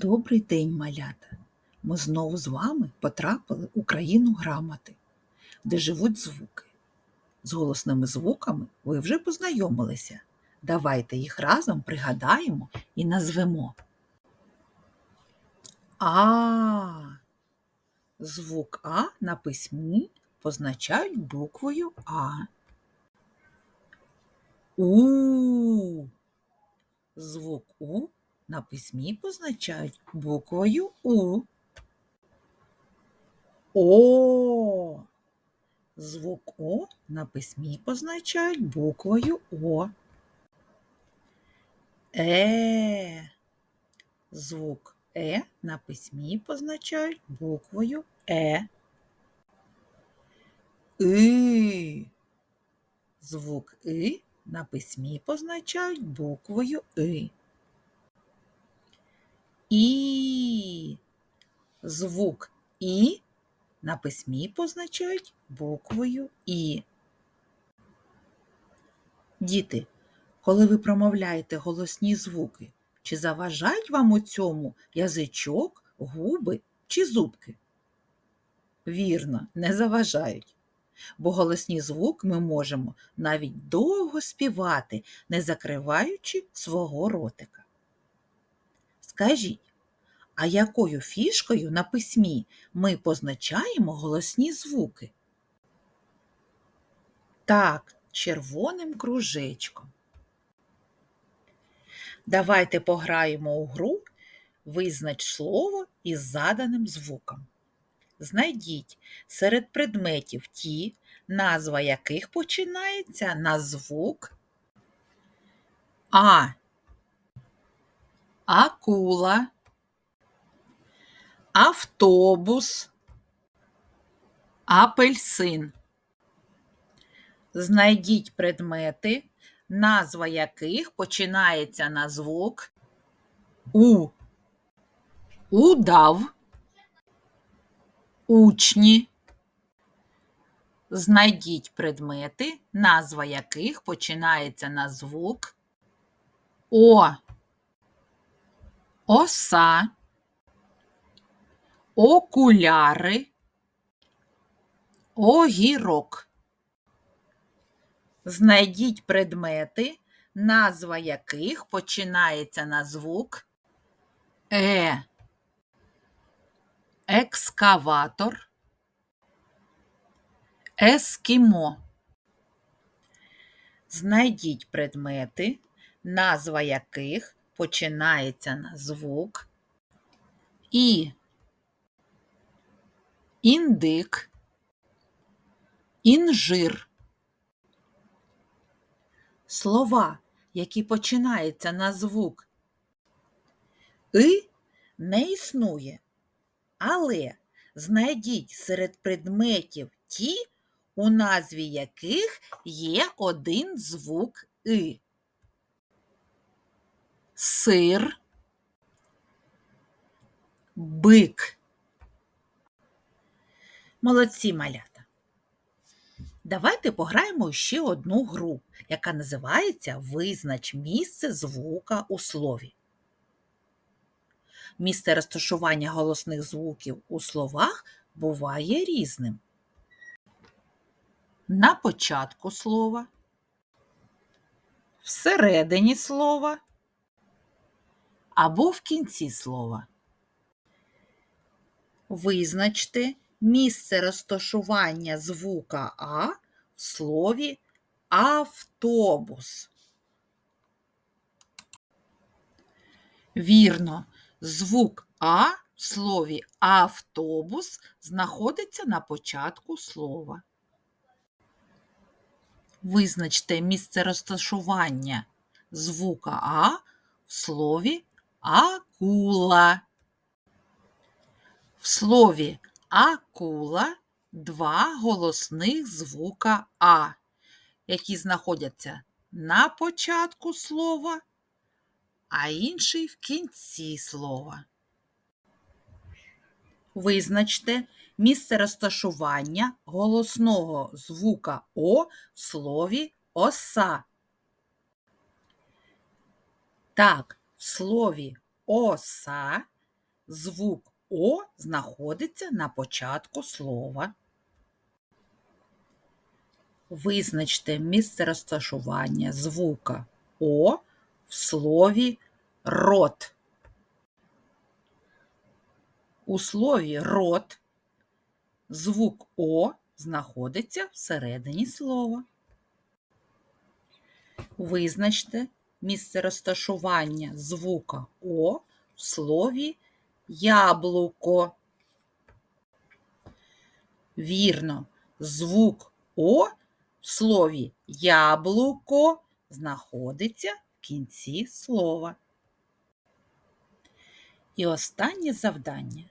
Добрий день, малята! Ми знову з вами потрапили у країну грамоти, де живуть звуки. З голосними звуками ви вже познайомилися. Давайте їх разом пригадаємо і назвемо. А. Звук А на письмі позначають буквою А. У. Звук У на письмі позначають буквою У. О. Звук О на письмі позначають буквою О. Е. Звук Е на письмі позначають буквою Е. И. Звук И на письмі позначають буквою И. І. Звук І на письмі позначають буквою І. Діти, коли ви промовляєте голосні звуки, чи заважають вам у цьому язичок, губи чи зубки? Вірно, не заважають. Бо голосні звуки ми можемо навіть довго співати, не закриваючи свого ротика. Скажіть, а якою фішкою на письмі ми позначаємо голосні звуки? Так, червоним кружечком. Давайте пограємо у гру Визнач слово із заданим звуком. Знайдіть серед предметів ті, назва яких починається на звук А. Акула, автобус, апельсин. Знайдіть предмети, назва яких починається на звук У. Удав, учні. Знайдіть предмети, назва яких починається на звук О. Оса, окуляри, огірок. Знайдіть предмети, назва яких починається на звук Е. Екскаватор, ескімо. Знайдіть предмети, назва яких починається на звук І. Індик, інжир. Слова, які починаються на звук И, не існує. Але знайдіть серед предметів ті, у назві яких є один звук И. Сир, бик. Молодці малята. Давайте пограємо ще одну гру, яка називається Визнач місце звука у слові. Місце розташування голосних звуків у словах буває різним. На початку слова, всередині слова або в кінці слова. Визначте місце розташування звука А в слові автобус. Вірно, звук А в слові автобус знаходиться на початку слова. Визначте місце розташування звука А в слові акула. В слові акула два голосних звука А, які знаходяться на початку слова, а інший в кінці слова. Визначте місце розташування голосного звука О в слові оса. Так, в слові оса звук О знаходиться на початку слова. Визначте місце розташування звука О в слові рот. У слові рот звук О знаходиться всередині слова. Визначте місце розташування звука О в слові яблуко. Вірно, звук О в слові яблуко знаходиться в кінці слова. І останнє завдання.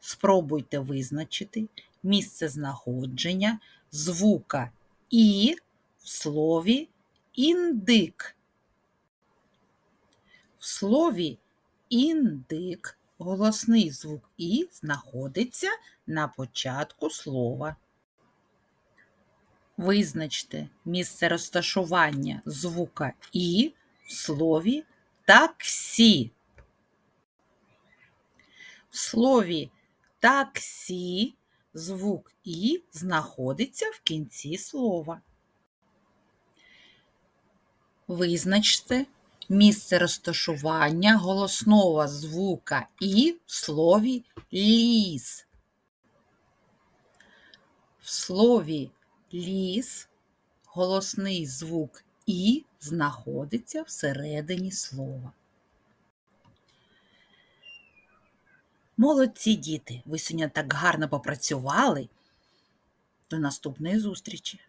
Спробуйте визначити місце знаходження звука І в слові індик. В слові індик голосний звук І знаходиться на початку слова. Визначте місце розташування звука І в слові таксі. В слові таксі звук І знаходиться в кінці слова. Визначте місце розташування голосного звука І в слові ліс. В слові ліс голосний звук І знаходиться всередині слова. Молодці діти, ви сьогодні так гарно попрацювали. До наступної зустрічі!